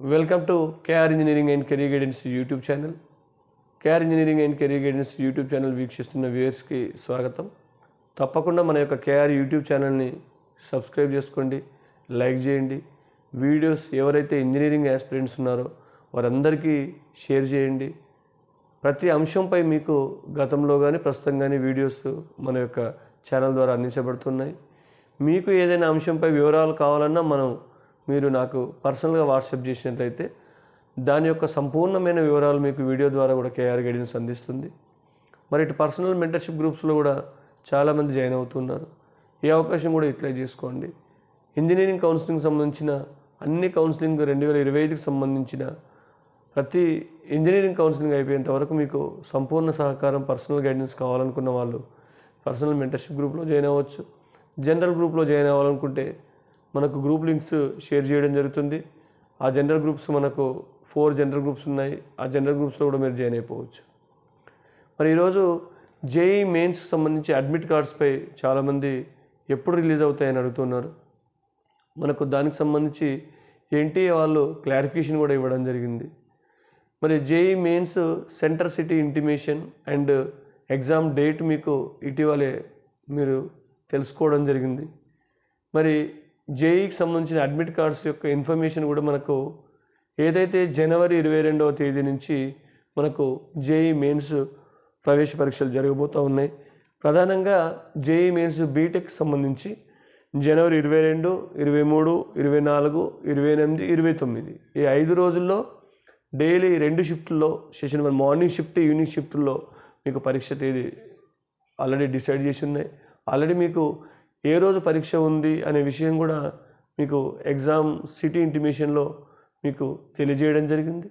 Welcome to KR engineering and career guidance YouTube channel KR engineering and career guidance YouTube channel వీక్షిస్తున్న వ్యూయర్స్కి స్వాగతం. తప్పకుండా మన యొక్క కేఆర్ యూట్యూబ్ ఛానల్ని సబ్స్క్రైబ్ చేసుకోండి లైక్ చేయండి. వీడియోస్ ఎవరైతే ఇంజనీరింగ్ యాస్పిరెంట్స్ ఉన్నారో వారందరికీ షేర్ చేయండి. ప్రతి అంశంపై మీకు గతంలో కానీ ప్రస్తుతం కానీ వీడియోస్ మన యొక్క ఛానల్ ద్వారా అందించబడుతున్నాయి. మీకు ఏదైనా అంశంపై వివరాలు కావాలన్నా మనం మీరు నాకు పర్సనల్గా వాట్సాప్ చేసినట్లయితే దాని యొక్క సంపూర్ణమైన వివరాలు మీకు వీడియో ద్వారా కూడా కేఆర్ గైడెన్స్ అందిస్తుంది. మరి ఇటు పర్సనల్ మెంటర్షిప్ గ్రూప్స్లో కూడా చాలామంది జాయిన్ అవుతున్నారు. ఈ అవకాశం కూడా ఇట్లా చేసుకోండి. ఇంజనీరింగ్ కౌన్సిలింగ్ సంబంధించిన అన్ని కౌన్సిలింగ్ రెండు వేల ఇరవై ఐదుకి సంబంధించిన ప్రతి ఇంజనీరింగ్ కౌన్సిలింగ్ అయిపోయేంత వరకు మీకు సంపూర్ణ సహకారం పర్సనల్ గైడెన్స్ కావాలనుకున్న వాళ్ళు పర్సనల్ మెంటర్షిప్ గ్రూప్లో జాయిన్ అవ్వచ్చు. జనరల్ గ్రూప్లో జాయిన్ అవ్వాలనుకుంటే మనకు గ్రూప్ లింక్స్ షేర్ చేయడం జరుగుతుంది. ఆ జనరల్ గ్రూప్స్ మనకు ఫోర్ జనరల్ గ్రూప్స్ ఉన్నాయి. ఆ జనరల్ గ్రూప్స్లో కూడా మీరు జాయిన్ అయిపోవచ్చు. మరి ఈరోజు జేఈ మెయిన్స్ సంబంధించి అడ్మిట్ కార్డ్స్పై చాలామంది ఎప్పుడు రిలీజ్ అవుతాయని అడుగుతున్నారు. మనకు దానికి సంబంధించి ఎన్టీఏ వాళ్ళు క్లారిఫికేషన్ కూడా ఇవ్వడం జరిగింది. మరి JEE mains centre city intimation and exam date మీకు ఇటీవలే మీరు తెలుసుకోవడం జరిగింది. మరి జేఈకి సంబంధించిన అడ్మిట్ కార్డ్స్ యొక్క ఇన్ఫర్మేషన్ కూడా మనకు ఏదైతే జనవరి ఇరవై రెండవ తేదీ నుంచి మనకు జేఈ మెయిన్స్ ప్రవేశ పరీక్షలు జరగబోతూ ఉన్నాయి. ప్రధానంగా జేఈ మెయిన్స్ బీటెక్ సంబంధించి జనవరి ఇరవై రెండు ఇరవై మూడు ఇరవై నాలుగు ఇరవై ఎనిమిది ఇరవై తొమ్మిది. ఈ ఐదు రోజుల్లో డైలీ రెండు షిఫ్ట్లో session one morning shift evening షిఫ్ట్లో మీకు పరీక్ష తేదీ ఆల్రెడీ డిసైడ్ చేసి ఉన్నాయి. ఆల్రెడీ మీకు ఏ రోజు పరీక్ష ఉంది అనే విషయం కూడా మీకు ఎగ్జామ్ సిటీ ఇంటిమేషన్లో మీకు తెలియజేయడం జరిగింది.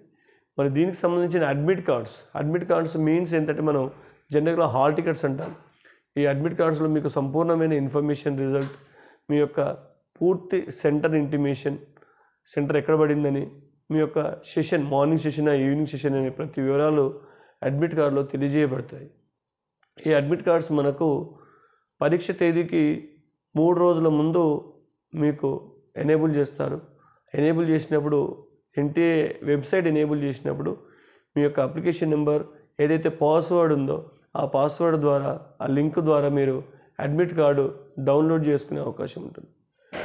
మరి దీనికి సంబంధించిన admit cards admit cards means ఏంటంటే మనం జనరల్గా హాల్ టికెట్స్ అంటాం. ఈ అడ్మిట్ కార్డ్స్లో మీకు సంపూర్ణమైన ఇన్ఫర్మేషన్ రిజల్ట్ మీ యొక్క పూర్తి సెంటర్ ఇంటిమేషన్ సెంటర్ ఎక్కడ పడిందని మీ యొక్క session morning session evening session అనే ప్రతి వివరాలు అడ్మిట్ కార్డులో తెలియజేయబడతాయి. ఈ అడ్మిట్ కార్డ్స్ మనకు పరీక్ష తేదీకి మూడు రోజుల ముందు మీకు ఎనేబుల్ చేస్తారు. ఎనేబుల్ చేసినప్పుడు ఎన్టీఏ వెబ్సైట్ ఎనేబుల్ చేసినప్పుడు మీ యొక్క అప్లికేషన్ నెంబర్ ఏదైతే పాస్వర్డ్ ఉందో ఆ పాస్వర్డ్ ద్వారా ఆ లింక్ ద్వారా మీరు అడ్మిట్ కార్డు డౌన్లోడ్ చేసుకునే అవకాశం ఉంటుంది.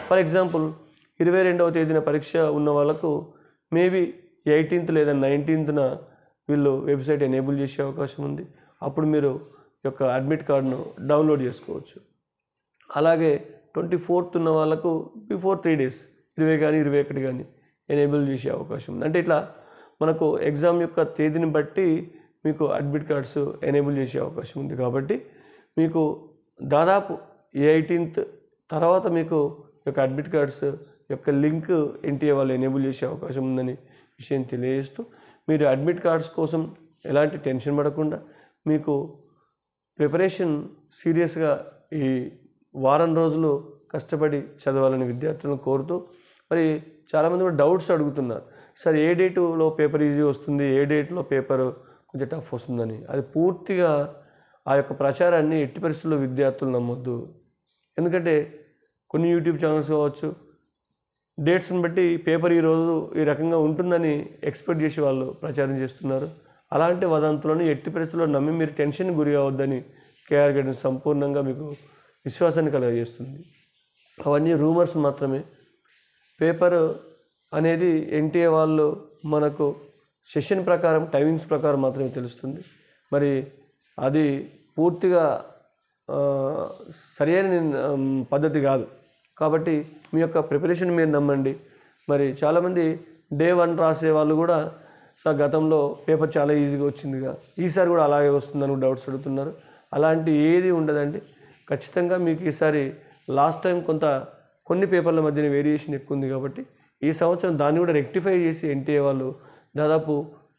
ఫర్ ఎగ్జాంపుల్ ఇరవై రెండవ తేదీన పరీక్ష ఉన్న వాళ్ళకు మేబీ ఎయిటీన్త్ లేదా నైన్టీన్త్న వీళ్ళు వెబ్సైట్ ఎనేబుల్ చేసే అవకాశం ఉంది. అప్పుడు మీరు యొక్క అడ్మిట్ కార్డును డౌన్లోడ్ చేసుకోవచ్చు. అలాగే ట్వంటీ ఫోర్త్ ఉన్న వాళ్ళకు బిఫోర్ త్రీ డేస్ ఇరవై కానీ ఇరవై ఒకటి కానీ ఎనేబుల్ చేసే అవకాశం ఉంది. అంటే ఇట్లా మనకు ఎగ్జామ్ యొక్క తేదీని బట్టి మీకు అడ్మిట్ కార్డ్స్ ఎనేబుల్ చేసే అవకాశం ఉంది కాబట్టి మీకు దాదాపు ఎయిటీన్త్ తర్వాత మీకు యొక్క అడ్మిట్ కార్డ్స్ యొక్క లింక్ ఎన్టీఏ వాళ్ళు ఎనేబుల్ చేసే అవకాశం ఉందని విషయం తెలియజేస్తూ మీరు అడ్మిట్ కార్డ్స్ కోసం ఎలాంటి టెన్షన్ పడకుండా మీకు ప్రిపరేషన్ సీరియస్గా ఈ వారం రోజులు కష్టపడి చదవాలని విద్యార్థులను కోరుతూ మరి చాలామంది కూడా డౌట్స్ అడుగుతున్నారు. సార్ ఏ డేటులో పేపర్ ఈజీ వస్తుంది? ఏ డేట్లో పేపర్ కొంచెం టఫ్ వస్తుందని? అది పూర్తిగా ఆ యొక్క ప్రచారాన్ని ఎట్టి పరిస్థితుల్లో విద్యార్థులు నమ్మొద్దు. ఎందుకంటే కొన్ని యూట్యూబ్ ఛానల్స్ కావచ్చు డేట్స్ని బట్టి పేపర్ ఈరోజు ఈ రకంగా ఉంటుందని ఎక్స్పెక్ట్ చేసి వాళ్ళు ప్రచారం చేస్తున్నారు. అలాంటి వదంతులను ఎట్టి పరిస్థితుల్లో నమ్మి మీరు టెన్షన్ గురి అవ్వద్దని కేఆర్ గైడెన్స్ సంపూర్ణంగా మీకు విశ్వాసాన్ని కలగజేస్తుంది. అవన్నీ రూమర్స్ మాత్రమే. పేపర్ అనేది ఎన్టీఏ వాళ్ళు మనకు సెషన్ ప్రకారం టైమింగ్స్ ప్రకారం మాత్రమే తెలుస్తుంది. మరి అది పూర్తిగా సరైన పద్ధతి కాదు. కాబట్టి మీ యొక్క ప్రిపరేషన్ మీరు నమ్మండి. మరి చాలామంది డే వన్ రాసే వాళ్ళు కూడా సార్ గతంలో పేపర్ చాలా ఈజీగా వచ్చిందిగా. ఈసారి కూడా అలాగే వస్తుందని డౌట్స్ అడుగుతున్నారు. అలాంటి ఏది ఉండదండి. ఖచ్చితంగా మీకు ఈసారి లాస్ట్ టైం కొంత కొన్ని పేపర్ల మధ్యన వేరియేషన్ ఎక్కువ ఉంది కాబట్టి ఈ సంవత్సరం దాన్ని కూడా రెక్టిఫై చేసి ఎన్టీఏ వాళ్ళు దాదాపు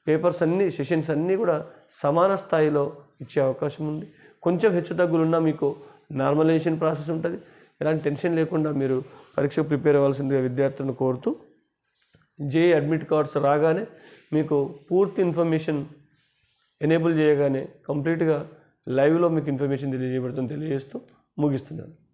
పేపర్స్ అన్నీ సెషన్స్ అన్నీ కూడా సమాన స్థాయిలో ఇచ్చే అవకాశం ఉంది. కొంచెం హెచ్చు తగ్గులున్నా మీకు నార్మలైజేషన్ ప్రాసెస్ ఉంటుంది. ఎలాంటి టెన్షన్ లేకుండా మీరు పరీక్షకు ప్రిపేర్ అవ్వాల్సిందిగా విద్యార్థులను కోరుతూ జే అడ్మిట్ కార్డ్స్ రాగానే మీకు పూర్తి ఇన్ఫర్మేషన్ ఎనేబుల్ చేయగానే కంప్లీట్గా లైవ్లో మీకు ఇన్ఫర్మేషన్ తెలియజేయబడుతుంది తెలియజేస్తూ ముగిస్తున్నాను.